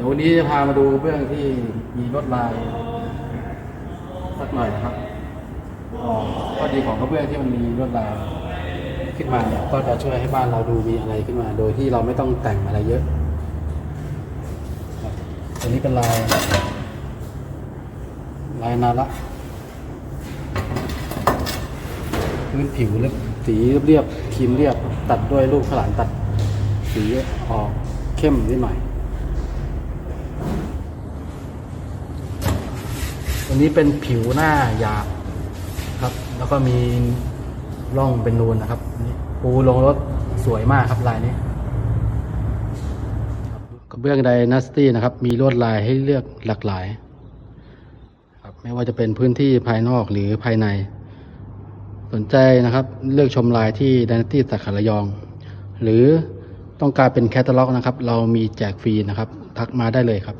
ดี๋ยววันนี้จะพามาดูเบื้องที่มีลวดลายสักหน่อยนะครับข้อดีของกระเบื้องที่มันมีลวดลายขึ้นมาเนี่ยก็จะช่วยให้บ้านเราดูมีอะไรขึ้นมา โดยที่เราไม่ต้องแต่งอะไรเยอะครับอันนี้เป็นลายลายนาละพื้นผิวเรียบสีเรียบครีมเรียบ ตัดด้วยลูกขลานตัด สีออกเข้มนิดหน่อย ตัวนี้เป็นผิวหน้าหยาบครับ แล้วก็มีร่องเป็นนูนนะครับปูลงรถสวยมากครับลายนี้กระเบื้องไดนาสตี้นะครับ มีลวดลายให้เลือกหลากหลายครับไม่ว่าจะเป็นพื้นที่ภายนอกหรือภายใน สนใจนะครับ เลือกชมลายที่ดนตี้สาขาระยอง หรือต้องการเป็นแคตตาล็อกนะครับ เรามีแจกฟรีนะครับ ทักมาได้เลยครับ